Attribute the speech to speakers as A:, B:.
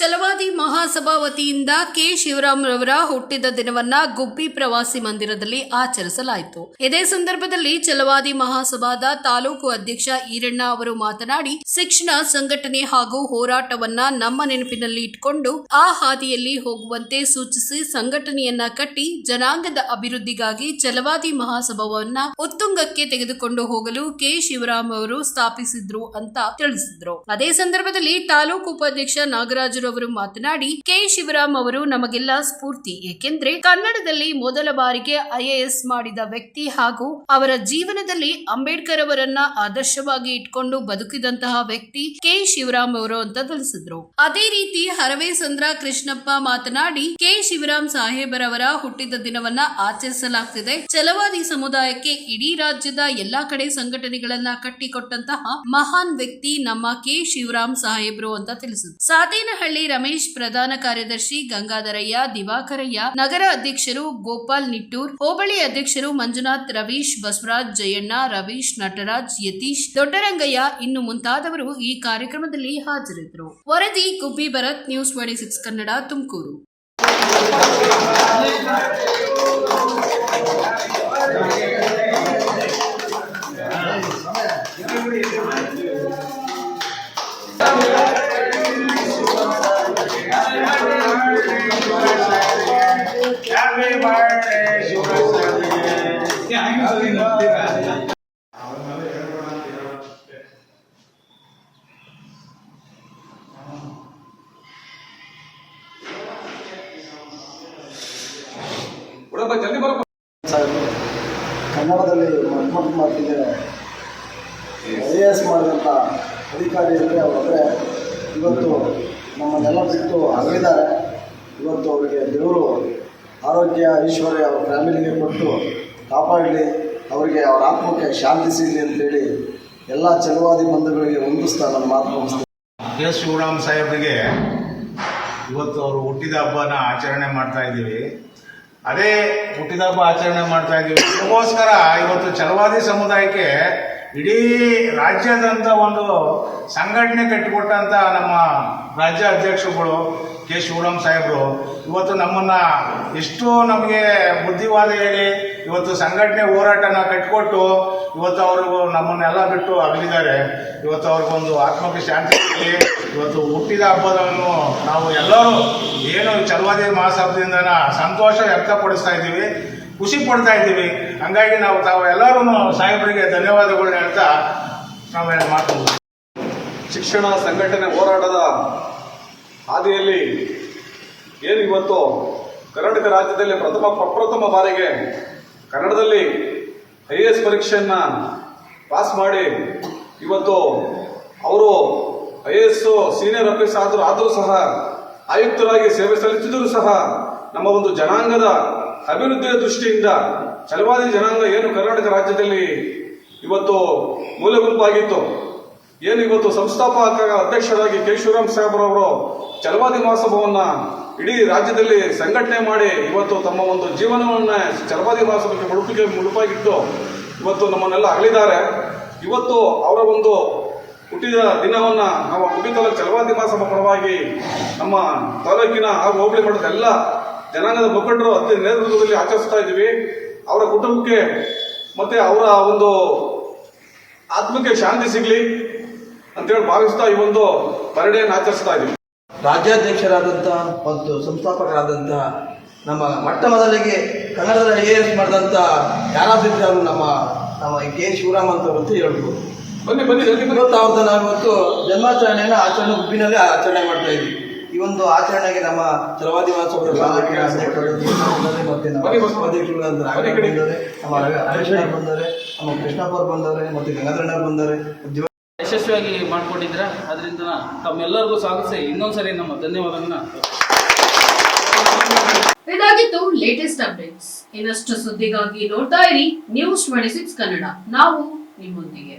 A: ಛಲವಾದಿ ಮಹಾಸಭಾ ವತಿಯಿಂದ ಕೆ. ಶಿವರಾಮ್ ರವರ ಹುಟ್ಟಿದ ದಿನವನ್ನ ಗುಬ್ಬಿ ಪ್ರವಾಸಿ ಮಂದಿರದಲ್ಲಿ ಆಚರಿಸಲಾಯಿತು. ಇದೇ ಸಂದರ್ಭದಲ್ಲಿ ಛಲವಾದಿ ಮಹಾಸಭಾದ ತಾಲೂಕು ಅಧ್ಯಕ್ಷ ಈರಣ್ಣ ಅವರು ಮಾತನಾಡಿ, ಶಿಕ್ಷಣ ಸಂಘಟನೆ ಹಾಗೂ ಹೋರಾಟವನ್ನ ನಮ್ಮ ನೆನಪಿನಲ್ಲಿ ಇಟ್ಕೊಂಡು, ಆ ಹಾದಿಯಲ್ಲಿ ಹೋಗುವಂತೆ ಸೂಚಿಸಿ ಸಂಘಟನೆಯನ್ನ ಕಟ್ಟಿ, ಜನಾಂಗದ ಅಭಿವೃದ್ಧಿಗಾಗಿ ಛಲವಾದಿ ಮಹಾಸಭಾವನ್ನ ಉತ್ತುಂಗಕ್ಕೆ ತೆಗೆದುಕೊಂಡು ಹೋಗಲು ಕೆ. ಶಿವರಾಮ್ ಅವರು ಸ್ಥಾಪಿಸಿದ್ರು ಅಂತ ತಿಳಿಸಿದ್ರು. ಅದೇ ಸಂದರ್ಭದಲ್ಲಿ ತಾಲೂಕು ಉಪಾಧ್ಯಕ್ಷ ನಾಗರಾಜರು ಅವರು ಮಾತನಾಡಿ, ಕೆ. ಶಿವರಾಮ್ ಅವರು ನಮಗೆಲ್ಲ ಸ್ಫೂರ್ತಿ, ಏಕೆಂದ್ರೆ ಕನ್ನಡದಲ್ಲಿ ಮೊದಲ ಬಾರಿಗೆ ಐಎಎಸ್ ಮಾಡಿದ ವ್ಯಕ್ತಿ ಹಾಗೂ ಅವರ ಜೀವನದಲ್ಲಿ ಅಂಬೇಡ್ಕರ್ ಅವರನ್ನ ಆದರ್ಶವಾಗಿ ಇಟ್ಕೊಂಡು ಬದುಕಿದಂತಹ ವ್ಯಕ್ತಿ ಕೆ. ಶಿವರಾಮ್ ಅವರು ಅಂತ ತಿಳಿಸಿದ್ರು. ಅದೇ ರೀತಿ ಹರವೇ ಸಂದ್ರ ಕೃಷ್ಣಪ್ಪ ಮಾತನಾಡಿ, ಕೆ. ಶಿವರಾಮ್ ಸಾಹೇಬರವರ ಹುಟ್ಟಿದ ದಿನವನ್ನ ಆಚರಿಸಲಾಗ್ತಿದೆ. ಛಲವಾದಿ ಸಮುದಾಯಕ್ಕೆ ಇಡೀ ರಾಜ್ಯದ ಎಲ್ಲಾ ಕಡೆ ಸಂಘಟನೆಗಳನ್ನ ಕಟ್ಟಿಕೊಟ್ಟಂತಹ ಮಹಾನ್ ವ್ಯಕ್ತಿ ನಮ್ಮ ಕೆ. ಶಿವರಾಮ್ ಸಾಹೇಬ್ರು ಅಂತ ತಿಳಿಸಿದ್ರು. ಸಾತೇನಹಳ್ಳಿ ರಮೇಶ್ ಪ್ರಧಾನ ಕಾರ್ಯದರ್ಶಿ ಗಂಗಾಧರಯ್ಯ, ದಿವಾಕರಯ್ಯ, ನಗರ ಅಧ್ಯಕ್ಷರು ಗೋಪಾಲ್ ನಿಟ್ಟೂರ್, ಹೋಬಳಿ ಅಧ್ಯಕ್ಷರು ಮಂಜುನಾಥ್, ರವೀಶ್ ಬಸವರಾಜ್, ಜಯಣ್ಣ, ರವೀಶ್ ನಟರಾಜ್, ಯತೀಶ್, ದೊಡ್ಡರಂಗಯ್ಯ ಇನ್ನು ಮುಂತಾದವರು ಈ ಕಾರ್ಯಕ್ರಮದಲ್ಲಿ ಹಾಜರಿದ್ದರು. ವರದಿ Gubbi Bharat, news twenty six Kannada, Tumakuru.
B: ಜಲ್ದಿ
C: ಕನ್ನಡದಲ್ಲಿ ಮೊಟ್ಟ ಮಾತಿಗೆ ಐ ಎ ಎಸ್ ಮಾಡಿದಂಥ ಅಧಿಕಾರಿ ಅಂದರೆ ಅವರೊಬ್ಬರೇ ಇವತ್ತು ನಮ್ಮನ್ನೆಲ್ಲ ಬಿಟ್ಟು ಅಗಲಿದ್ದಾರೆ ಇವತ್ತು ಅವರಿಗೆ ದೇವರು ಆರೋಗ್ಯ ಐಶ್ವರ್ಯ ಅವ್ರ ಫ್ಯಾಮಿಲಿಗೆ ಕೊಟ್ಟು ಕಾಪಾಡಲಿ. ಅವರಿಗೆ ಅವರ ಆತ್ಮಕ್ಕೆ ಶಾಂತಿ ಸಿಗಲಿ ಅಂತೇಳಿ ಎಲ್ಲ ಚಲವಾದಿ ಬಂಧುಗಳಿಗೆ ಹೊಂದಿಸ್ತಾ ನನ್ನ ಮಾತು ಮುಗಿಸ್ತೀನಿ.
D: ಕೆ ಶಿವರಾಮ್ ಸಾಹೇಬ್ರಿಗೆ ಇವತ್ತು ಅವರು ಹುಟ್ಟಿದ ಹಬ್ಬನ ಆಚರಣೆ ಮಾಡ್ತಾ ಇದ್ದೀವಿ. ಅದೇ ಹುಟ್ಟಿದಬ್ಬ ಆಚರಣೆ ಮಾಡ್ತಾ ಇದ್ದೀವಿ. ಅದಕ್ಕೋಸ್ಕರ ಇವತ್ತು ಛಲವಾದಿ ಸಮುದಾಯಕ್ಕೆ ಇಡೀ ರಾಜ್ಯದಂತ ಒಂದು ಸಂಘಟನೆ ಕಟ್ಟಿಕೊಟ್ಟಂತ ನಮ್ಮ ರಾಜ್ಯ ಅಧ್ಯಕ್ಷರುಗಳು ಕೆ ಶಿವರಾಮ್ ಸಾಹೇಬರು, ಇವತ್ತು ನಮ್ಮನ್ನ ಎಷ್ಟು ನಮಗೆ ಬುದ್ಧಿವಾದ ಹೇಳಿ ಇವತ್ತು ಸಂಘಟನೆ ಹೋರಾಟನ ಕಟ್ಟಿಕೊಟ್ಟು ಇವತ್ತು ಅವರು ನಮ್ಮನ್ನೆಲ್ಲ ಬಿಟ್ಟು ಅಗಲಿದ್ದಾರೆ. ಇವತ್ತು ಅವ್ರಿಗೊಂದು ಆತ್ಮಕ್ಕೆ ಶಾಂತಿ ಇವತ್ತು ಹುಟ್ಟಿದ ಹಬ್ಬದನ್ನು ನಾವು ಎಲ್ಲರೂ ಏನು ಚಲವಾದಿ ಮಹಾಸಭದಿಂದ ಸಂತೋಷ ವ್ಯಕ್ತಪಡಿಸ್ತಾ ಇದ್ದೀವಿ. ಖುಷಿ ಪಡ್ತಾ ಇದ್ದೀವಿ. ಹಂಗಾಗಿ ನಾವು ತಾವು ಎಲ್ಲರೂ ಸಾಹೇಬರಿಗೆ ಧನ್ಯವಾದಗಳು ಹೇಳ್ತಾ ನಾವು ಮಾತು
B: ಶಿಕ್ಷಣ ಸಂಘಟನೆ ಹೋರಾಟದ ಹಾದಿಯಲ್ಲಿ ಏನು ಇವತ್ತು ಕರ್ನಾಟಕ ರಾಜ್ಯದಲ್ಲಿ ಪ್ರಥಮ ಪ್ರಪ್ರಥಮ ಬಾರಿಗೆ ಕನ್ನಡದಲ್ಲಿ ಐ ಎ ಎಸ್ ಪರೀಕ್ಷೆಯನ್ನು ಪಾಸ್ ಮಾಡಿ ಇವತ್ತು ಅವರು I A S senior officer ಆದರೂ ಆದರೂ ಸಹ ಆಯುಕ್ತರಾಗಿ ಸೇವೆ ಸಲ್ಲಿಸಿದರೂ ಸಹ ನಮ್ಮ ಒಂದು ಜನಾಂಗದ ಅಭಿವೃದ್ಧಿಯ ದೃಷ್ಟಿಯಿಂದ ಚಲವಾದಿ ಜನಾಂಗ ಏನು ಕರ್ನಾಟಕ ರಾಜ್ಯದಲ್ಲಿ ಇವತ್ತು ಮೂಲ ಗುಂಪಾಗಿತ್ತು ಏನು ಇವತ್ತು ಸಂಸ್ಥಾಪಕ ಅಧ್ಯಕ್ಷರಾಗಿ ಕೆ. ಶಿವರಾಮ್ ಸಾಹೇಬ್ರವರು ಚಲವಾದಿ ಮಹಾಸಭವನ್ನ ಇಡೀ ರಾಜ್ಯದಲ್ಲಿ ಸಂಘಟನೆ ಮಾಡಿ ಇವತ್ತು ತಮ್ಮ ಒಂದು ಜೀವನವನ್ನ ಚಲವಾದಿ ಮಹಾಸಭೆಗೆ ಮುಡುಪಿಗೆ ಮುಡುಪಾಗಿಟ್ಟು ಇವತ್ತು ನಮ್ಮನ್ನೆಲ್ಲ ಅಗಲಿದ್ದಾರೆ. ಇವತ್ತು ಅವರ ಒಂದು ಹುಟ್ಟಿದ ದಿನವನ್ನ ನಾವು ಹುಟ್ಟಿದ ಚಲವಾದಿ ಮಾಸ ಪರವಾಗಿ ನಮ್ಮ ತಾಲೂಕಿನ ಹಾಗೂ ಹೋಬಳಿ ಮಠದ ಎಲ್ಲ ಜನಾಂಗದ ಮುಖಂಡರು ಅತಿ ನೇತೃತ್ವದಲ್ಲಿ ಆಚರಿಸ್ತಾ ಇದ್ದೀವಿ. ಅವರ ಕುಟುಂಬಕ್ಕೆ ಮತ್ತೆ ಅವರ ಒಂದು ಆತ್ಮಕ್ಕೆ ಶಾಂತಿ ಸಿಗ್ಲಿ ಅಂತೇಳಿ ಭಾವಿಸ್ತಾ ಈ ಒಂದು ಪರಡೆಯನ್ನು ಆಚರಿಸ್ತಾ ಇದ್ದೀವಿ.
E: ರಾಜ್ಯಾಧ್ಯಕ್ಷರಾದಂಥ ಮತ್ತು ಸಂಸ್ಥಾಪಕರಾದಂಥ ನಮ್ಮ ಮೊಟ್ಟ ಮೊದಲಿಗೆ ಕನ್ನಡದ ಐ ಎ ಎಸ್ ಮಾಡಿದಂಥ ಯಾರಾದಿದ್ರೆ ಅವರು ನಮ್ಮ ನಮ್ಮ ಕೆ ಶಿವರಾಮ್ ಅಂತ ಗೊತ್ತು ಹೇಳ್ಬೋದು.
B: ಬನ್ನಿ ಬನ್ನಿ
E: ಇವತ್ತು ಅವ್ರದ್ದು ನಾವು ಇವತ್ತು ಜನ್ಮಾಚರಣೆಯನ್ನು ಆಚರಣೆ ಗುಬ್ಬಿನಲ್ಲಿ ಆಚರಣೆ ಮಾಡ್ತಾ ಇದ್ವಿ ಈ ಒಂದು ಆಚರಣೆಗೆ ನಮ್ಮ ಚಲವಾದಿ ಮತ್ತೆ ನಮ್ಮ ಉಪಾಧ್ಯಕ್ಷರು ಬಂದವರೆ ನಮ್ಮ ಅಧ್ಯಕ್ಷರು ಬಂದವರೆ ನಮ್ಮ ಕೃಷ್ಣಪ್ಪ ಅವ್ರು ಬಂದವರೆ ಮತ್ತೆ ಗಂಗಾಧರಣ್ಣವ್ರು ಬಂದವರೆ
F: ಯಶಸ್ವಿಯಾಗಿ ಮಾಡ್ಕೊಂಡಿದ್ರ ಅದರಿಂದ ತಮ್ಮೆಲ್ಲರಿಗೂ ಸ್ವಾಗತಿಸಿ. ಇನ್ನೊಂದ್ಸರಿ ನಮ್ಮ ಧನ್ಯವಾದಗಳನ್ನ
A: ಇದಾಗಿತ್ತು ಲೇಟೆಸ್ಟ್ ಅಪ್ಡೇಟ್ಸ್ ಇನ್ನಷ್ಟು ಸುದ್ದಿಗಾಗಿ ನೋಡ್ತಾ ಇರಿ ನ್ಯೂಸ್ ಟ್ವೆಂಟಿ ಸಿಕ್ಸ್ ಕನ್ನಡ. ನಾವು ನಿಮ್ಮೊಂದಿಗೆ.